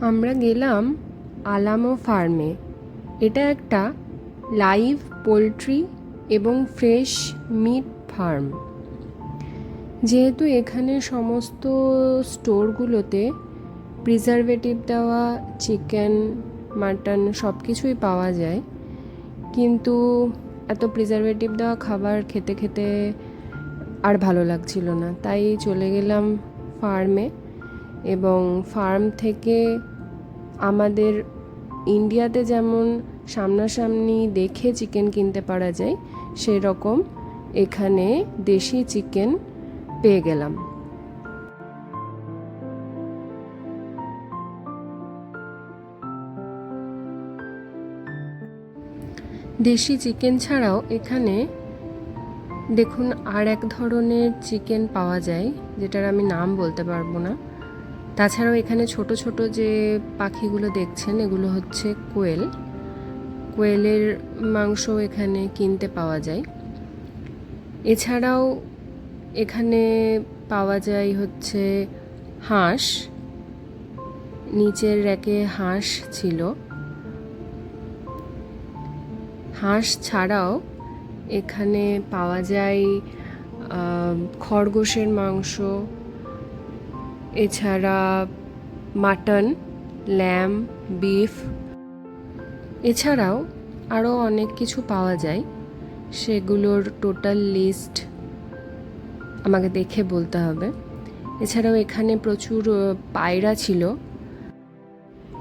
আমরা গেলাম আলামো ফার্মে। এটা একটা লাইভ পোলট্রি এবং ফ্রেশ মিট ফার্ম। যেহেতু এখানে সমস্ত স্টোরগুলোতে প্রিজারভেটিভ দেওয়া, চিকেন, মাটন সব কিছুই পাওয়া যায়, কিন্তু এত প্রিজারভেটিভ দেওয়া খাবার খেতে খেতে আর ভালো লাগছিল না। তাই চলে গেলাম ফার্মে। এবং ফার্ম থেকে আমাদের ইন্ডিয়াতে যেমন সামনাসামনি দেখে চিকেন কিনতে পারা যায়, সেরকম এখানে দেশি চিকেন পেয়ে গেলাম। দেশি চিকেন ছাড়াও এখানে দেখুন আর এক ধরনের চিকেন পাওয়া যায়, যেটার আমি নাম বলতে পারব না। তাছাড়াও এখানে ছোট ছোট যে পাখিগুলো দেখছেন, এগুলো হচ্ছে কোয়েল। কোয়েলের মাংস এখানে কিনতে পাওয়া যায়। এছাড়াও এখানে পাওয়া যায় হচ্ছে হাঁস। নিচের র্যাকে হাঁস ছিল। হাঁস ছাড়াও এখানে পাওয়া যায় খরগোশের মাংস এছাড়া মাটন, ল্যাম, বিফ। এছাড়াও আরও অনেক কিছু পাওয়া যায়। সেগুলোর টোটাল লিস্ট আমাকে দেখে বলতে হবে। এছাড়াও এখানে প্রচুর পায়রা ছিল।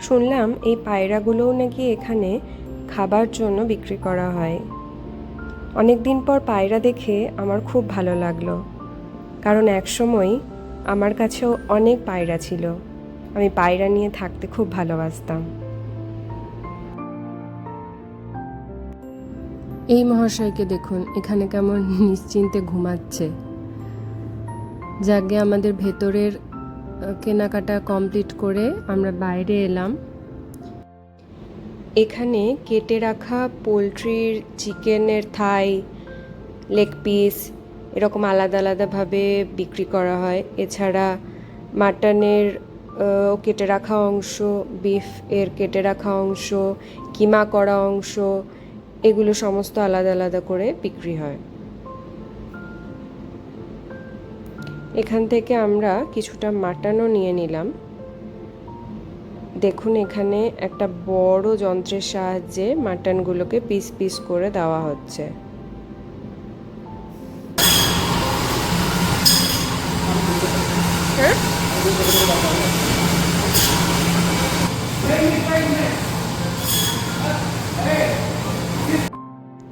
শুনলাম এই পায়রাগুলোও নাকি এখানে খাবার জন্য বিক্রি করা হয়। অনেক দিন পর পায়রা দেখে আমার খুব ভালো লাগল। কারণ একসময় আমার কাছেও অনেক পায়রা ছিল। আমি পায়রা নিয়ে থাকতে খুব ভালোবাসতাম। এই মহাশয়কে দেখুন এখানে কেমন নিশ্চিন্তে ঘুমাচ্ছে। যাকে আমাদের ভেতরের কেনাকাটা কমপ্লিট করে আমরা বাইরে এলাম। এখানে কেটে রাখা পোলট্রির চিকেনের থাই লেগ পিস এরকম আলাদা আলাদাভাবে বিক্রি করা হয়। এছাড়া মাটনের কেটে রাখা অংশ, বিফ এর কেটে রাখা অংশ, কিমা করা অংশ, এগুলো সমস্ত আলাদা আলাদা করে বিক্রি হয়। এখান থেকে আমরা কিছুটা মাটনও নিয়ে নিলাম। দেখুন এখানে একটা বড় যন্ত্রের সাহায্যে মাটনগুলোকে পিস পিস করে দেওয়া হচ্ছে।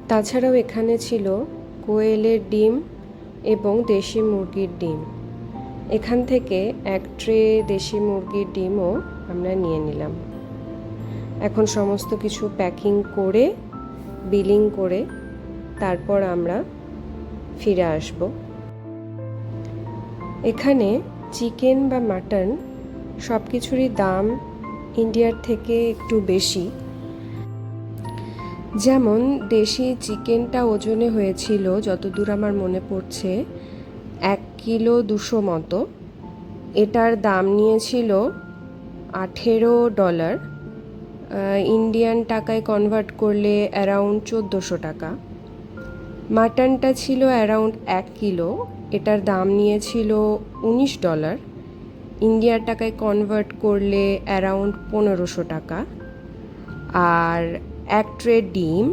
তাছাড়াও এখানে ছিল কোয়েলের ডিম এবং দেশি মুরগির ডিম। এখান থেকে এক ট্রে দেশি মুরগির ডিমও আমরা নিয়ে নিলাম। এখন সমস্ত কিছু প্যাকিং করে, বিলিং করে তারপর আমরা ফিরে আসব। এখানে চিকেন বা মাটন সব কিছুরই দাম ইন্ডিয়ার থেকে একটু বেশি। যেমন দেশি চিকেনটা ওজনে হয়েছিল, যতদূর আমার মনে পড়ছে, এক কিলো দুশো মতো। এটার দাম নিয়েছিল আঠেরো ডলার। ইন্ডিয়ান টাকায় কনভার্ট করলে অ্যারাউন্ড চোদ্দোশো টাকা। মাটনটা ছিল অ্যারাউন্ড এক কিলো। এটার দাম নিয়েছিল উনিশ ডলার। ইন্ডিয়ার টাকায় কনভার্ট করলে অ্যারাউন্ড পনেরোশো টাকা। আর এক ট্রে ডিম,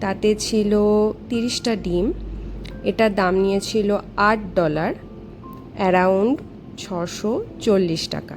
তাতে ছিল তিরিশটা ডিম। এটার দাম নিয়েছিল আট ডলার অ্যারাউন্ড ছশো চল্লিশ টাকা।